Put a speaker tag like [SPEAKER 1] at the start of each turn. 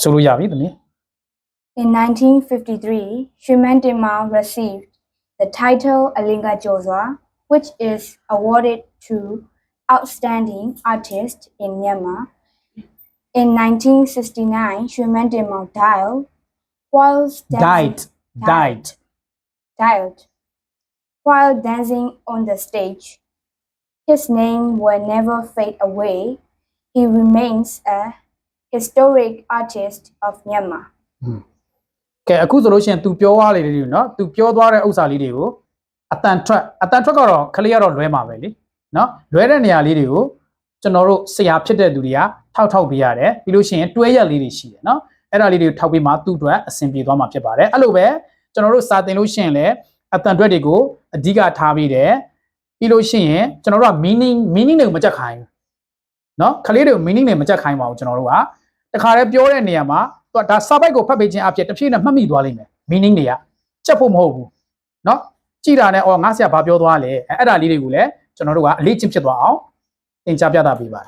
[SPEAKER 1] ဆိုလို့ရပြီသမီး
[SPEAKER 2] In 1953, Shriman Timau received the title Alinga Joswa, which is awarded to outstanding artist in Myanmar. In 1969, Shriman Timau died while dancing,
[SPEAKER 1] died died
[SPEAKER 2] died while dancing on the stage. His name will never fade away. He remains a historic artist of Myanmar.
[SPEAKER 1] ကဲအခုဆိုလို့ရှိရင် तू ပြောသွားလေတွေเนาะ तू ပြောသွားတဲ့ဥစ္စာလေးတွေကိုအတန်ထွက်အတန်ထွက်ကတော့ခလေးကတော့လွဲမှာပဲလေเนาะလွဲတဲ့နေရာလေးတွေကိုကျွန်တော်တို့ဆရာဖြစ်တဲ့သူတွေကထောက်ထောက်ပေးရတယ်ပြီးလို့ရှိရင်တွဲရက်လေးတွေရှိတယ်เนาะအဲ့ဒါလေးတွေကိုထောက်ပေးမှသူ့အတွက်အဆင်ပြေသွားမှာဖြစ်ပါတယ်အဲ့လိုပဲကျွန်တော်တို့စာသင်လို့ရှိရင်လည်းအတန်တွက်တွေကိုအဓိကထားပြီးတယ်ပြီးလို့ရှိရင်ကျွန်တော်တို့က meaning meaning တွေကိုမကြက်ခိုင်းဘူးเนาะခလေးတွေကို meaning တွေမကြက်ခိုင်းပါဘူးကျွန်တော်တို့က တခါတည်းပြောတဲ့နေရာမှာသူကဒါစာပိုက်ကိုဖတ်ပေးခြင်းအဖြစ်တစ်ဖြည်းနဲ့မှတ်မိသွားလိမ့်မယ် meaning တွေကချက်ဖို့မဟုတ်ဘူးเนาะကြည်တာနဲ့အော်ငါဆရာဘာပြောသွားလဲအဲအဲ့ဒါလေးတွေကိုလည်းကျွန်တော်တို့ကအလေးချင်းဖြစ်သွားအောင်သင်ကြားပြသပေးပါ